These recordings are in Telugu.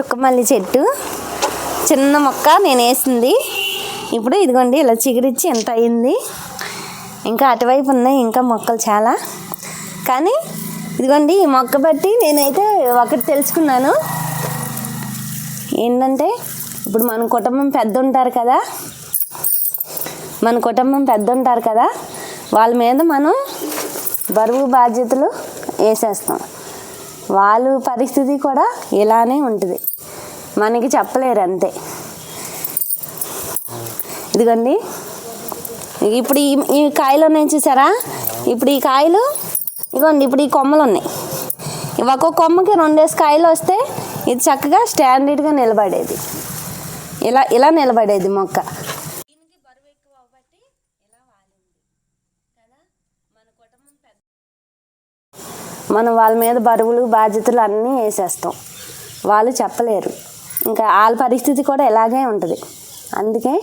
చుక్కమల్లి చెట్టు. చిన్న మొక్క నేను వేసింది. ఇప్పుడు ఇదిగోండి ఇలా చిగురిచ్చి ఎంత అయింది. ఇంకా అటువైపు ఉన్నాయి ఇంకా మొక్కలు చాలా. కానీ ఇదిగోండి ఈ మొక్క బట్టి నేనైతే ఒకటి తెలుసుకున్నాను. ఏంటంటే ఇప్పుడు మన కుటుంబం పెద్ద ఉంటారు కదా. మన కుటుంబం పెద్ద ఉంటారు కదా. వాళ్ళ మీద మనం బరువు బాధ్యతలు వేసేస్తాం. వాళ్ళ పరిస్థితి కూడా ఇలానే ఉంటుంది. మనకి చెప్పలేరు అంతే. ఇదిగోండి. ఇప్పుడు ఈ ఈ కాయలు ఉన్నాయి చూసారా? ఇప్పుడు ఈ కాయలు ఇదిగోండి ఇప్పుడు ఈ కొమ్మలు ఉన్నాయి. ఇవి ఒక్కొక్క కొమ్మకి రెండేసి కాయలు వస్తే ఇది చక్కగా స్టాండర్డ్గా నిలబడేది. ఇలా ఇలా నిలబడేది మొక్క. మనం వాళ్ళ మీద బరువులు బాధ్యతలు అన్నీ వేసేస్తాం. వాళ్ళు చెప్పలేరు. ఇంకా వాళ్ళ పరిస్థితి కూడా ఇలాగే ఉంటుంది. అందుకే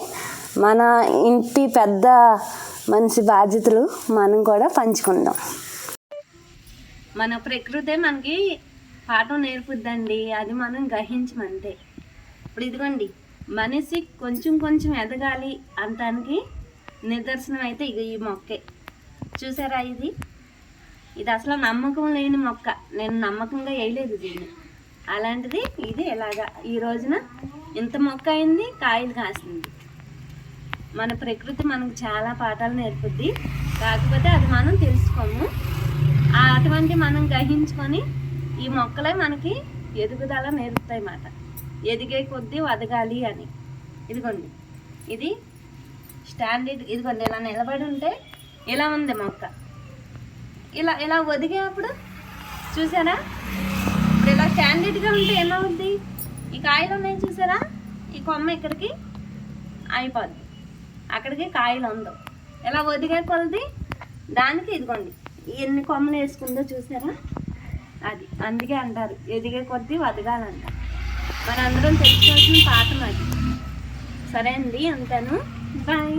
మన ఇంటి పెద్ద మనిషి బాధ్యతలు మనం కూడా పంచుకుందాం. మన ప్రకృతే మనకి పాఠం నేర్పుద్దండి. అది మనం గ్రహించమంతే ఇప్పుడు ఇదిగోండి మనిషి కొంచెం కొంచెం ఎదగాలి అంటానికి నిదర్శనం అయితే ఇక ఈ మొక్కే. చూసారా ఇది? ఇది అసలు నమ్మకం లేని మొక్క. నేను నమ్మకంగా వేయలేదు దీన్ని. అలాంటిది ఇది ఎలాగా? ఈ రోజున ఇంత మొక్క అయింది కాయలు కాసింది. మన ప్రకృతి మనకు చాలా పాఠాలు నేర్పుద్ది. కాకపోతే అది మనం తెలుసుకోము. ఆ అటువంటి మనం గ్రహించుకొని ఈ మొక్కలే మనకి ఎదుగుదల నేర్పుతాయి అన్నమాట. ఎదిగే కొద్దీ వదగాలి అని. ఇదిగోండి. ఇది స్టాండర్డ్ ఇదిగోండి ఇలా నిలబడి ఉంటే ఇలా ఉంది మొక్క. ఇలా ఇలా వదిగేప్పుడు చూసారా? ఇప్పుడు ఇలా క్యాండిడేట్గా ఉంటే ఏమవుద్ది? ఈ కాయలు ఉన్నాయి చూసారా? ఈ కొమ్మ ఇక్కడికి అయిపోద్ది. అక్కడికి కాయలు ఉండవు ఇలా వదిగే కొలది? దానికి ఇదిగోండి. ఎన్ని కొమ్మలు వేసుకుందో చూసారా? అది. అందుకే అంటారు. ఎదిగే కొద్దీ వదగాలంట. మరి అందరం తెలుసుకోవాల్సిన పాఠం అది. సరే అండి అంతాను బాయ్.